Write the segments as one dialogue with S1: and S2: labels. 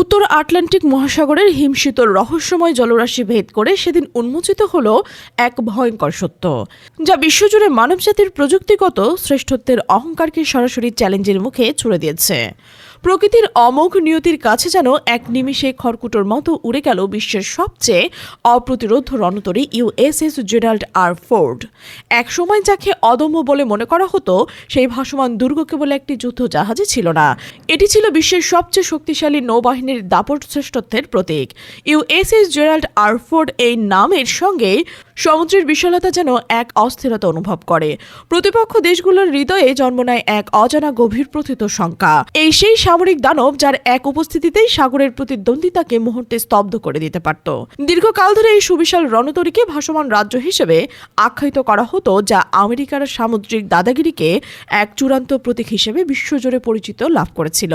S1: উত্তর আটলান্টিক মহাসাগরের হিমশীতল রহস্যময় জলরাশি ভেদ করে সেদিন উন্মোচিত হল এক ভয়ঙ্কর সত্য, যা বিশ্বজুড়ে মানবজাতির প্রযুক্তিগত শ্রেষ্ঠত্বের অহংকারকে সরাসরি চ্যালেঞ্জের মুখে ছুড়ে দিয়েছে। প্রকৃতির অমোঘ নিয়তির কাছে যেন এক নিমিষে খড়কুটোর মতো উড়ে গেল বিশ্বের সবচেয়ে অপ্রতিরোধ রণতরী ইউএসএস জেরাল্ড আর ফোর্ড। এক সময় যাকে অদম্য বলে মনে করা হতো, সেই ভাসমান দুর্গ কেবল একটি যুদ্ধ জাহাজে ছিল না। এটি ছিল বিশ্বের সবচেয়ে শক্তিশালী নৌবাহিনীর দাপট শ্রেষ্ঠত্বের প্রতীক। ইউএসএস জেরাল্ড আরফোর্ড এই নামের সঙ্গে সমুদ্রের বিশালতা যেন এক অস্থিরতা অনুভব করে। প্রতিপক্ষ দেশগুলোর হৃদয়ে জন্ম নেয় এক অজানা গভীর প্রথিত শঙ্কা। এই সেই সামরিক দানব যার এক উপস্থিতিতেই সাগরের প্রতিদ্বন্দ্বিতাকে মুহূর্তে স্তব্ধ করে দিতে পারত। দীর্ঘকাল ধরে এই সুবিশাল রণতরীকে ভাসমান রাজ্য হিসেবে আখ্যায়িত করা হতো, যা আমেরিকার সামুদ্রিক দাদাগিরিকে এক চূড়ান্ত প্রতীক হিসেবে বিশ্বজুড়ে পরিচিত লাভ করেছিল।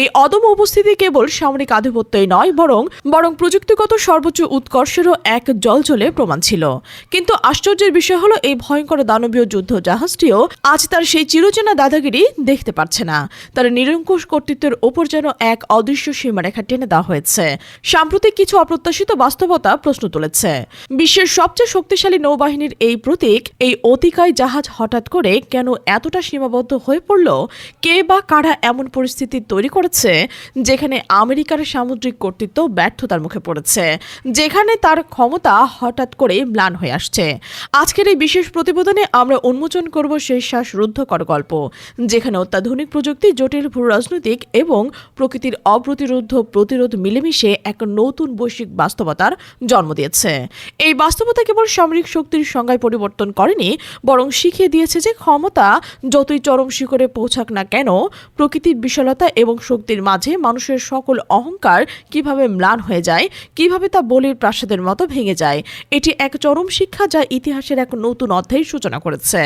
S1: এই অদম উপস্থিতি কেবল সামরিক আধিপত্যই নয়, বরং বরং প্রযুক্তিগত সর্বোচ্চ উৎকর্ষেরও এক জলজলে প্রমাণ ছিল। কিন্তু আশ্চর্যের বিষয় হলো, এই ভয়ঙ্কর দানবীয় যুদ্ধ জাহাজটিও আজ তার সেই চিরচেনা দাদাগিরি দেখতে পারছে না। তার নিরঙ্কুশ কর্তৃত্বের ওপর যেন এক অদৃশ্য সীমারেখা টেনে দেওয়া হয়েছে। সাম্প্রতিক কিছু অপ্রত্যাশিত বাস্তবতা প্রশ্ন তুলেছে। বিশ্বের সবচেয়ে শক্তিশালী নৌবাহিনীর এই প্রতীক, এই অতিকায় জাহাজ হঠাৎ করে কেন এতটা সীমাবদ্ধ হয়ে পড়ল? কে বা কারা এমন পরিস্থিতি তৈরি করেছে, যেখানে আমেরিকার সামুদ্রিক কর্তৃত্ব ব্যর্থতার মুখে পড়েছে, যেখানে তার ক্ষমতা হঠাৎ করে ম্লান হয়ে আসছে? আজকের এই বিশেষ প্রতিবেদনে আমরা উন্মোচন করব সেই শ্বাসরুদ্ধকর গল্প, যেখানে অত্যাধুনিক প্রযুক্তি, জটিল ভূ রাজনৈতিক এবং প্রকৃতির অপ্রতিরোধ প্রতিরোধ মিলেমিশে এক নতুন বৈশ্বিক বাস্তবতার জন্ম দিয়েছে। এই বাস্তবতা কেবল সামরিক শক্তির সংজ্ঞায় পরিবর্তন করেনি, বরং শিখিয়ে দিয়েছে যে ক্ষমতা যতই চরম শিখরে পৌঁছাক না কেন, প্রকৃতির বিশালতা এবং শক্তির মাঝে মানুষের সকল অহংকার কীভাবে ম্লান হয়ে যায়, কীভাবে তা বলির প্রাসাদের মতো ভেঙে যায়, এটি এক চরম শিক্ষা যা ইতিহাসের এক নতুন অধ্যায়ের সূচনা করেছে,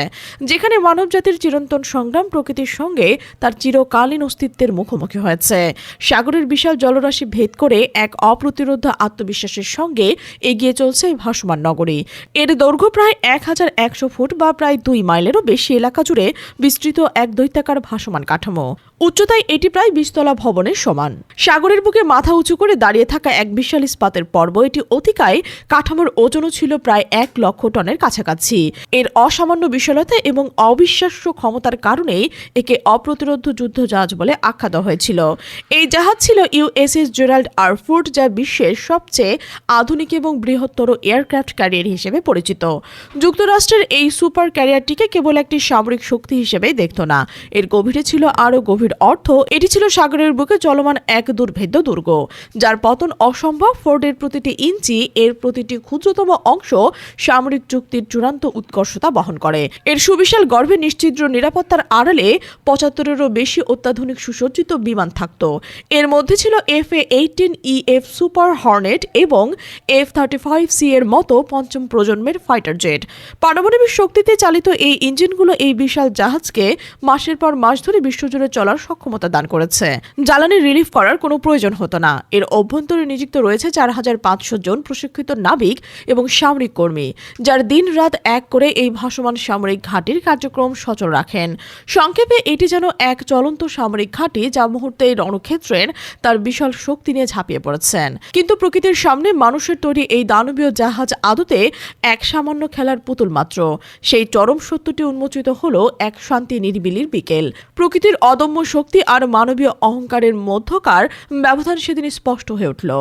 S1: যেখানে মানবজাতির চিরন্তন সংগ্রাম প্রকৃতির সঙ্গে তার চিরকালীন অস্তিত্বের মুখোমুখি হয়েছে। সাগরের বিশাল জলরাশি ভেদ করে এক অপ্রতিরোধ আত্মবিশ্বাসের সঙ্গে এগিয়ে চলছে এই ভাসমান নগরী। এর দৈর্ঘ্য প্রায় এক হাজার একশো ফুট বা প্রায় দুই মাইলেরও বেশি এলাকা জুড়ে বিস্তৃত এক দৈত্যাকার ভাসমান কাঠামো। উচ্চতায় এটি প্রায় বিশতলা ভবনের সমান। সাগরের বুকে মাথা উঁচু করে দাঁড়িয়ে থাকা এক বিশাল ইস্পাতের পর্ব এটি অতিকায় কাঠামোর ওজনও ছিল প্রায় এক লক্ষ টনের কাছাকাছি। এর অসামান্য বিশালতা এবং অবিশ্বাস্য ক্ষমতার কারণেই একে অপ্রতিরোধ যুদ্ধ জাহাজ বলে আখ্যা দেওয়া হয়েছিল। এই জাহাজ ছিল ইউএসএস জেরাল্ড আরফোর্ড যা বিশ্বের সবচেয়ে আধুনিক এবং বৃহত্তর এয়ারক্রাফট ক্যারিয়ার হিসেবে পরিচিত। যুক্তরাষ্ট্রের এই সুপার ক্যারিয়ারটিকে কেবল একটি সামরিক শক্তি হিসেবে দেখত না। এর গভীরে ছিল আরও গভীর অর্থ। এটি ছিল সাগরের বুকে চলমান এক দুর্ভেদ্য দুর্গ, যার পতন অসম্ভব। ফোর্ডের প্রতিটি ইঞ্চি এর প্রতিটি ক্ষুদ্রতম অংশ সামরিক চুক্তির চূড়ান্ত উৎকর্ষতা বহন করে। এর সুবিশাল গর্ভে নিশ্চিদ্র নিরাপত্তার আড়ালে পঁচাত্তরেরও বেশি অত্যাধুনিক সুসজ্জিত বিমান থাকত। এর মধ্যে ছিল F A eighteen E F Super Hornet এবং এফ থার্টি ফাইভ সি এর মতো পঞ্চম প্রজন্মের ফাইটার জেট পারমাণবিক শক্তিতে চালিত এই ইঞ্জিনগুলো এই বিশাল জাহাজকে মাসের পর মাস ধরে বিশ্বজুড়ে চলার সক্ষমতা দান করেছে। জ্বালানি রিলিফ করার কোনো প্রয়োজন হতো না। এর অভ্যন্তরে নিযুক্ত রয়েছে চার হাজার পাঁচশো জন প্রশিক্ষিত নাবিক এবং সামরিক কর্মী, যার দিন রাত এক করে এই ভাসমান সামরিক ঘাঁটির কার্যক্রম সচল রাখেন। সংক্ষেপে, এটি যেন এক চলন্ত সামরিক ঘাঁটি যা মুহূর্তে এই রণক্ষেত্রের তার বিশাল শক্তি নিয়ে ঝাঁপিয়ে পড়েছেন। কিন্তু প্রকৃতির সামনে মানুষের তৈরি এই দানবীয় জাহাজ আদতে এক সামান্য খেলার পুতুল মাত্র। সেই চরম সত্যটি উন্মোচিত হলো এক শান্তি নিরিবিলির বিকেল। প্রকৃতির অদম্য শক্তি আর মানবীয় অহংকারের মধ্যকার ব্যবধান সেদিন স্পষ্ট হয়ে উঠল।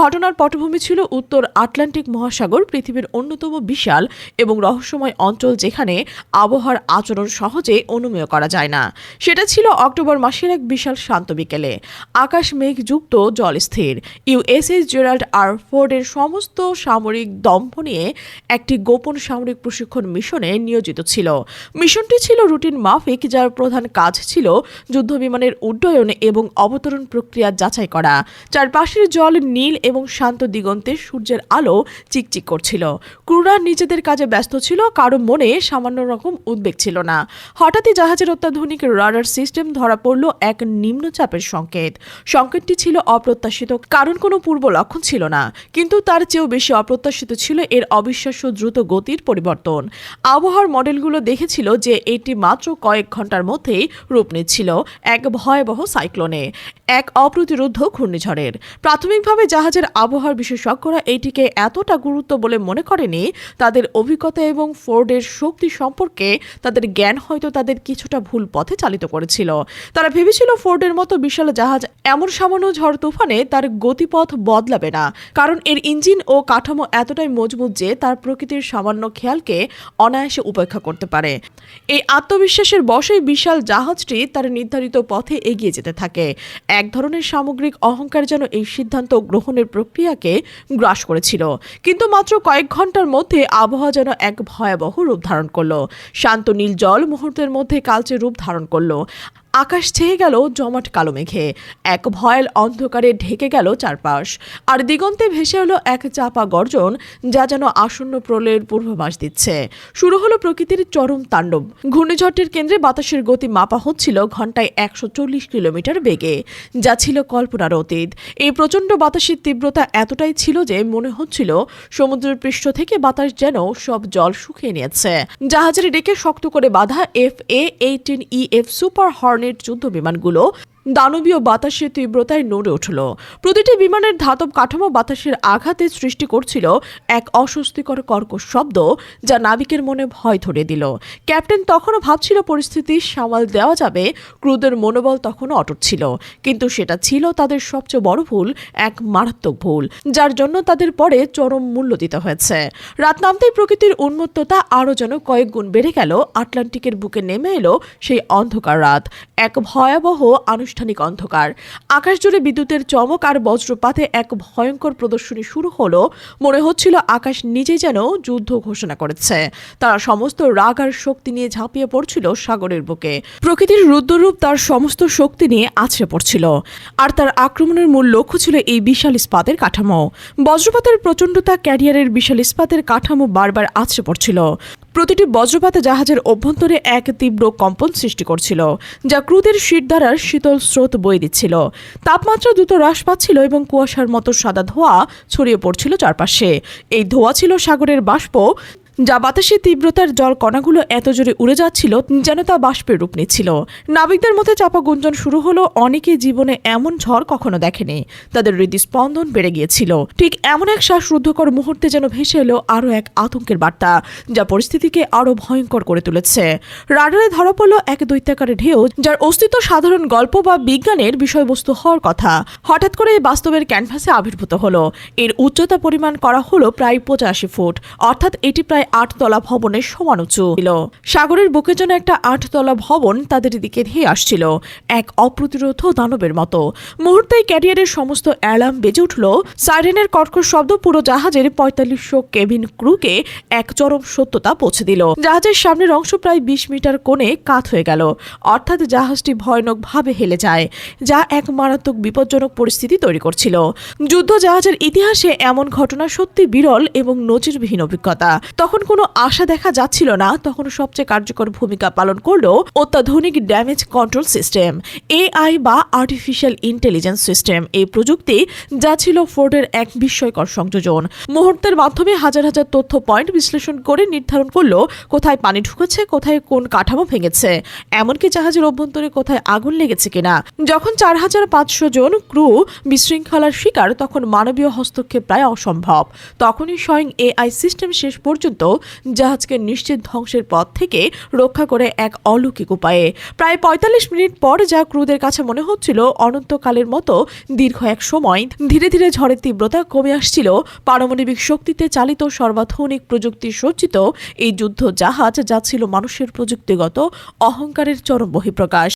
S1: ঘটনার পটভূমি ছিল উত্তর আটলান্টিক মহাসাগর, পৃথিবীর অন্যতম বিশাল এবং রহস্যময় অঞ্চল যেখানে আবহাওয়ার আচরণ সহজে অনুমেয় করা যায় না। সেটা ছিল অক্টোবর মাসের এক বিশাল শান্ত বিকেলে। আকাশ মেঘযুক্ত, জল স্থির। ইউএসএস জেরাল্ড আর ফোর্ডের সমস্ত সামরিক দম্ভ নিয়ে একটি গোপন সামরিক প্রশিক্ষণ মিশনে নিয়োজিত ছিল। মিশনটি ছিল রুটিন মাফিক, যার প্রধান কাজ ছিল যুদ্ধবিমানের উড্ডয়ন এবং অবতরণ প্রক্রিয়া যাচাই করা। চারপাশের জল নীল এবং শান্ত দিগন্তে সূর্যের আলো চিকচিক করছিল। ক্রুরা নিজেদের কাজে ব্যস্ত ছিল, কারও মনে সামান্য রকম উদ্বেগ ছিল না। হঠাৎই জাহাজের অত্যাধুনিক রাডার সিস্টেম ধরা পড়ল এক নিম্নচাপের সংকেত। সংকেতটি ছিল অপ্রত্যাশিত, কারণ কোনো পূর্ব লক্ষণ ছিল না, কিন্তু তার চেয়েও বেশি অপ্রত্যাশিত ছিল এর অবিশ্বাস্য দ্রুত গতির পরিবর্তন। আবহাওয়ার মডেলগুলো দেখেছিল যে এটি মাত্র কয়েক ঘণ্টার মধ্যেই রূপ নিচ্ছিল এক ভয়াবহ সাইক্লোনে, এক অপ্রতিরোধ ঘূর্ণিঝড়ের। প্রাথমিকভাবে জাহাজের আবহাওয়ার বিশেষজ্ঞরা এটিকে এতটা গুরুত্ব বলে মনে করেনি, তাদের অভিজ্ঞতা এবং ফোর্ডের শক্তি সম্পর্কে তাদের জ্ঞান হয়তো তাদের কিছুটা ভুল পথে চালিত করেছিল। তারা ভেবেছিল ফোর্ডের মতো বিশাল জাহাজ এমন সামান্য ঝড় তুফানে তার গতিপথ বদলাবে না। কারণ এর ইঞ্জিন ও কাঠামো এতটাই মজবুত যে তার প্রকৃতির সামান্য খেয়ালকে অনায়াসে উপেক্ষা করতে পারে। এই আত্মবিশ্বাসের বশেই বিশাল জাহাজটি তার নির্ধারিত পথে এগিয়ে যেতে থাকে। এক ধরনের সামগ্রিক অহংকার যেন এই সিদ্ধান্ত গ্রহণের প্রক্রিয়াকে গ্রাস করেছিল। কিন্তু মাত্র কয়েক ঘণ্টার মধ্যে আবহাওয়া যেন এক ভয়াবহ রূপ ধারণ করল। শান্ত নীল জল মুহূর্তের মধ্যে কালচে রূপ ধারণ করল। আকাশ ছেয়ে গেল জমাট কালো মেঘে। এক ভয়াল অন্ধকারে ঢেকে গেল চারপাশ। আর দিগন্তে ভেসে এলো এক চাপা গর্জন, যা যেন আসন্ন প্রলয়ের পূর্বাভাস দিচ্ছে। শুরু হলো প্রকৃতির চরম তাণ্ডব। ঘূর্ণিঝড়টির কেন্দ্রে বাতাসের গতি মাপা হচ্ছিল ঘন্টায় একশো চল্লিশ কিলোমিটার বেগে। যা ছিল কল্পনার অতীত। এই প্রচণ্ড বাতাসের তীব্রতা এতটাই ছিল যে মনে হচ্ছিল সমুদ্রের পৃষ্ঠ থেকে বাতাস যেন সব জল শুকিয়ে নিয়েছে। জাহাজের ডেকে শক্ত করে বাঁধা F A eighteen E F Super Hornet যুদ্ধ বিমানগুলো দানবীয় বাতাসের তীব্রতায় নড়ে উঠল। প্রতিটি বিমানের ধাতব কাঠামো বাতাসের আঘাতে সৃষ্টি করছিল এক অস্বস্তিকর কর্কশ শব্দ, যা নাবিকের মনে ভয় ধরে দিল। ক্যাপ্টেন তখনও ভাবছিল পরিস্থিতি সামাল দেওয়া যাবে, ক্রুদের মনোবল তখনও অটুট ছিল। কিন্তু সেটা ছিল তাদের সবচেয়ে বড় ভুল, এক মারাত্মক ভুল, যার জন্য তাদের পরে চরম মূল্য দিতে হয়েছে। রাত নামতেই প্রকৃতির উন্মত্ততা আরও যেন কয়েক গুণ বেড়ে গেল, আটলান্টিকের বুকে নেমে এলো সেই অন্ধকার রাত। এক ভয়াবহ আনুষ্ঠানিক অন্ধকার। আকাশ জুড়ে বিদ্যুতের চমক আর বজ্রপাতে এক ভয়ঙ্কর প্রদর্শনী শুরু হলো। মনে হচ্ছিল আকাশ নিজে যেন যুদ্ধ ঘোষণা করেছে। তারা সমস্ত রাগ আর শক্তি নিয়ে ঝাঁপিয়ে পড়ছিল সাগরের বুকে। প্রকৃতির রুদ্ররূপ তার সমস্ত শক্তি নিয়ে আছড়ে পড়ছিল। আর তার আক্রমণের মূল লক্ষ্য ছিল এই বিশাল ইস্পাতের কাঠামো। বজ্রপাতের প্রচণ্ডতা ক্যারিয়ারের বিশাল ইস্পাতের কাঠামো বারবার আছড়ে পড়ছিল। প্রতিটি বজ্রপাতে জাহাজের অভ্যন্তরে এক তীব্র কম্পন সৃষ্টি করছিল, যা ক্রুদের শীত দ্বারা শীতল স্রোত বয়ে দিচ্ছিল। তাপমাত্রা দ্রুত হ্রাস পাচ্ছিল এবং কুয়াশার মতো সাদা ধোঁয়া ছড়িয়ে পড়ছিল চারপাশে। এই ধোঁয়া ছিল সাগরের বাষ্প যা বাতাসের তীব্রতার জল কণাগুলো এত জোরে উড়ে যাচ্ছিল যেন তা বাষ্পের রূপ নিচ্ছিল। নাবিকদের মধ্যে চাপা গুঞ্জন শুরু হলো, অনেকে জীবনে এমন ঝড় কখনো দেখেনি। তাদের হৃদস্পন্দন বেড়ে গিয়েছিল। ঠিক এমন এক শ্বাসরুদ্ধকর মুহূর্তে যেন ভেসে এলো আরও এক আতঙ্কের বার্তা, যা পরিস্থিতিকে আরও ভয়ঙ্কর করে তুলেছে। রাডারে ধরা পড়ল এক দৈত্যাকারের ঢেউ, যার অস্তিত্ব সাধারণ গল্প বা বিজ্ঞানের বিষয়বস্তু হওয়ার কথা। হঠাৎ করে এই বাস্তবের ক্যানভাসে আবির্ভূত হলো। এর উচ্চতা পরিমাণ করা হলো প্রায় পঁচাশি ফুট। অর্থাৎ এটি প্রায় আটতলা ভবনের সমান উঁচু ছিল। সাগরের বুকে যেন একটা আটতলা ভবন তাদের দিকে ধেয়ে আসছিল। এক অপ্রতিরোধ দানবের মতো। মুহূর্তেই ক্যারিয়ারের সমস্ত অ্যালার্ম বেজে উঠল। সাইরেনের কর্কশ শব্দ পুরো জাহাজের পঁয়তাল্লিশশো কেবিন ক্রুকে এক চরম সত্যতা পৌঁছে দিল। জাহাজের সামনের অংশ প্রায় বিশ মিটার কোণে কাত হয়ে গেল। অর্থাৎ জাহাজটি ভয়ানকভাবে হেলে যায়, যা এক মারাত্মক বিপজ্জনক পরিস্থিতি তৈরি করছিল। যুদ্ধ জাহাজের ইতিহাসে এমন ঘটনা সত্যি বিরল এবং নজিরবিহীন অভিজ্ঞতা। তখন কোনো আশা দেখা যাচ্ছিল না, তখন সবচেয়ে কার্যকর ভূমিকা পালন করল অত্যাধুনিক ড্যামেজ কন্ট্রোল সিস্টেম, এআই বা আর্টিফিশিয়াল ইন্টেলিজেন্স সিস্টেম। এই প্রযুক্তি, যা ছিল ফোর্ডের এক বিস্ময়কর সংযোজন। মুহূর্তের মাধ্যমে হাজার হাজার তথ্য পয়েন্ট বিশ্লেষণ করে নির্ধারণ করল কোথায় পানি ঢুকেছে, কোথায় কোন কাঠামো ভেঙেছে, এমনকি জাহাজের অভ্যন্তরে কোথায় আগুন লেগেছে কিনা। যখন চার হাজার পাঁচশো জন ক্রু বিশৃঙ্খলার শিকার, তখন মানবীয় হস্তক্ষেপ প্রায় অসম্ভব। তখনই স্বয়ং এআই সিস্টেম শেষ জাহাজকে নিশ্চিত ধ্বংসের পথ থেকে রক্ষা করে এক অলৌকিক উপায়ে। প্রায় পঁয়তাল্লিশ মিনিট পর যা ক্রুদের কাছে মনে হচ্ছিল, অনন্তকালের মতো দীর্ঘ এক সময় ধীরে ধীরে ঝড়ের তীব্রতা কমে আসছিল। পারমাণবিক শক্তিতে চালিত সর্বাধুনিক প্রযুক্তি সজ্জিত এই যুদ্ধ জাহাজ, যা ছিল মানুষের প্রযুক্তিগত অহংকারের চরম বহিঃপ্রকাশ।